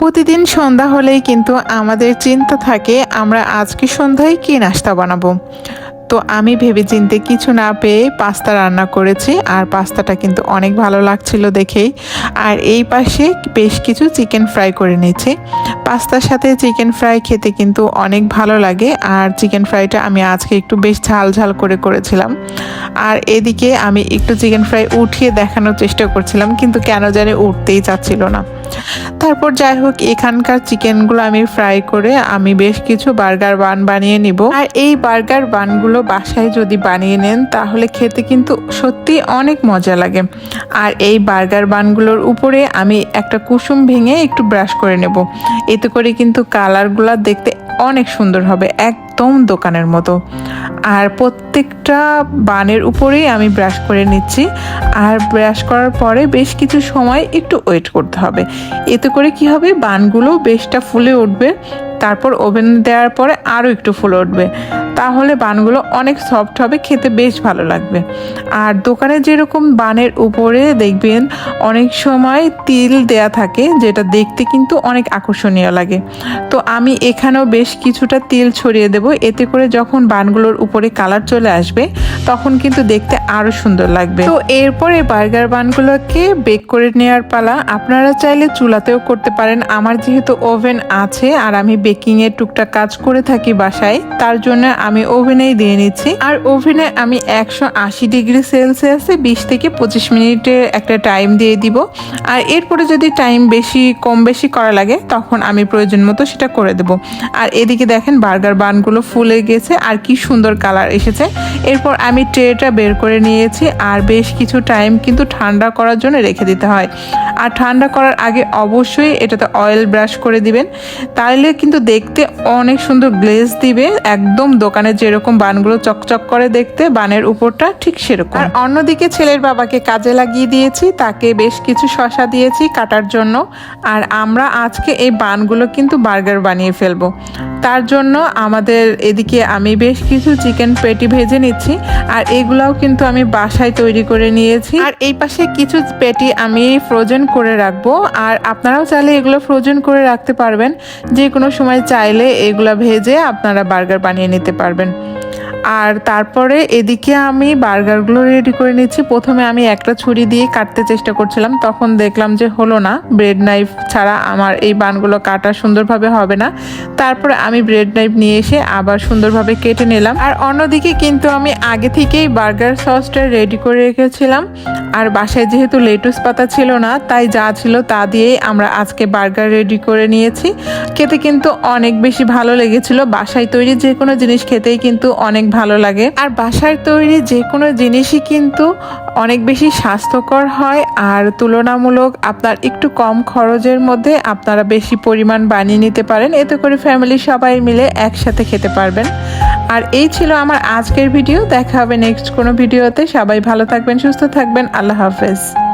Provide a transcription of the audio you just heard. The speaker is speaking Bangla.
প্রতিদিন সন্ধ্যা হলেই কিন্তু আমাদের চিন্তা থাকে, আমরা আজকে সন্ধ্যায় কি নাস্তা বানাবো? তো আমি ভেবে চিনতে কিছু না পেয়ে পাস্তা রান্না করেছি, আর পাস্তাটা কিন্তু অনেক ভালো লাগছিল দেখেই। আর এই পাশে বেশ কিছু চিকেন ফ্রাই করে নিয়েছি। পাস্তার সাথে চিকেন ফ্রাই খেতে কিন্তু অনেক ভালো লাগে, আর চিকেন ফ্রাইটা আমি আজকে একটু বেশ ঝাল ঝাল করে করেছিলাম। আর এদিকে আমি একটু চিকেন ফ্রাই উঠিয়ে দেখানোর চেষ্টা করছিলাম, কিন্তু কেন জানি উঠতেই চাচ্ছিল না। তারপর যাই হোক, এখানকার চিকেনগুলো আমি ফ্রাই করে আমি বেশ কিছু বার্গার বান বানিয়ে নিব। আর এই বার্গার বানগুলো বাসায় যদি বানিয়ে নেন, তাহলে খেতে কিন্তু সত্যি অনেক মজা লাগে। আর এই বার্গার বানগুলোর উপরে আমি একটা কুসুম ভেঙে একটু ব্রাশ করে নেব। এতে করে কিন্তু কালারগুলো দেখতে অনেক সুন্দর হবে একদম দোকানের মতো। আর প্রত্যেকটা বানের উপরেই আমি ব্রাশ করে নিচ্ছি। আর ব্রাশ করার পরে বেশ কিছু সময় একটু ওয়েট করতে হবে। এতে করে কি হবে? বানগুলো বেশটা ফুলে উঠবে। তারপর ওভেন দেওয়ার পরে আরও একটু ফুলে উঠবে। তাহলে বানগুলো অনেক সফট হবে, খেতে বেশ ভালো লাগবে। আর দোকানে যেরকম বানের উপরে দেখবেন অনেক সময় তিল দেয়া থাকে, যেটা দেখতে কিন্তু অনেক আকর্ষণীয় লাগে। তো আমি এখানেও বেশ কিছুটা তিল ছড়িয়ে দেব। এতে করে যখন বানগুলোর উপরে কালার চলে আসবে, তখন কিন্তু দেখতে আরও সুন্দর লাগবে। তো এরপরে বার্গার বানগুলোকে বেক করে নেওয়ার পালা। আপনারা চাইলে চুলাতেও করতে পারেন। আমার যেহেতু ওভেন আছে আর আমি বেকিংয়ের টুকটাক কাজ করে থাকি বাসায়, তার জন্য আমি ওভেনেই দিয়ে নিচ্ছি। আর ওভেনে আমি একশো আশি ডিগ্রি সেলসিয়াসে বিশ থেকে পঁচিশ মিনিটের একটা টাইম দিয়ে দিব। আর এরপরে যদি টাইম বেশি, কম বেশি করা লাগে, তখন আমি প্রয়োজন মতো সেটা করে দেব। আর এদিকে দেখেন বার্গার বানগুলো ফুলে গেছে, আর কি সুন্দর কালার এসেছে। এরপর আমি ট্রেটা বের করে নিয়েছি, আর বেশ কিছু টাইম কিন্তু ঠান্ডা করার জন্য রেখে দিতে হয়। আর ঠান্ডা করার আগে অবশ্যই এটাতে অয়েল ব্রাশ করে দিবেন। তাহলে কিন্তু দেখতে অনেক সুন্দর গ্লেজ দিবে। একদম দোকানে যেরকম বানগুলো চকচক করে দেখতে, বানের উপরটা ঠিক সেরকম। আর অন্যদিকে ছেলের বাবাকে কাজে লাগিয়ে দিয়েছি, তাকে বেশ কিছু শশা দিয়েছি কাটার জন্য। আর আমরা আজকে এই বানগুলো কিন্তু বার্গার বানিয়ে ফেলব। তার জন্য আমাদের এদিকে আমি বেশ কিছু চিকেন পেটি ভেজে নিচ্ছি, আর এগুলাও কিন্তু আমি বাসায় তৈরি করে নিয়েছি। আর এই পাশে কিছু পেটি আমি ফ্রোজেন করে রাখব। আর আপনারাও চাইলে এগুলো ফ্রোজেন করে রাখতে পারবেন। যে কোনো সময় চাইলে এগুলা ভেজে আপনারা বার্গার বানিয়ে নিতে পারবেন। আর তারপরে এদিকে আমি বার্গারগুলো রেডি করে নিচ্ছি প্রথমে আমি একটা ছুরি দিয়ে কাটতে চেষ্টা করছিলাম, তখন দেখলাম যে হলো না। ব্রেড নাইফ ছাড়া আমার এই বানগুলো কাটা সুন্দরভাবে হবে না। তারপরে আমি ব্রেড নাইফ নিয়ে এসে আবার সুন্দরভাবে কেটে নিলাম। আর অন্যদিকে কিন্তু আমি আগে থেকেই বার্গার সসটা রেডি করে রেখেছিলাম। আর বাসায় যেহেতু লেটুস পাতা ছিল না, তাই যা ছিল তা দিয়েই আমরা আজকে বার্গার রেডি করে নিয়েছি। খেতে কিন্তু অনেক বেশি ভালো লেগেছিল। বাসায় তৈরি যে কোনো জিনিস খেতেই কিন্তু অনেক ভালো লাগে। আর বাসায় তৈরি যে কোনো জিনিসই কিন্তু অনেক বেশি স্বাস্থ্যকর হয় আর তুলনামূলক আপনার একটু কম খরচের মধ্যে আপনারা বেশি পরিমাণ বানিয়ে নিতে পারেন। এতে করে ফ্যামিলি সবাই মিলে একসাথে খেতে পারবেন। আর এই ছিল আমার আজকের ভিডিও দেখা হবে নেক্সট কোনো ভিডিওতে সবাই ভালো থাকবেন, সুস্থ থাকবেন। আল্লাহ হাফেজ।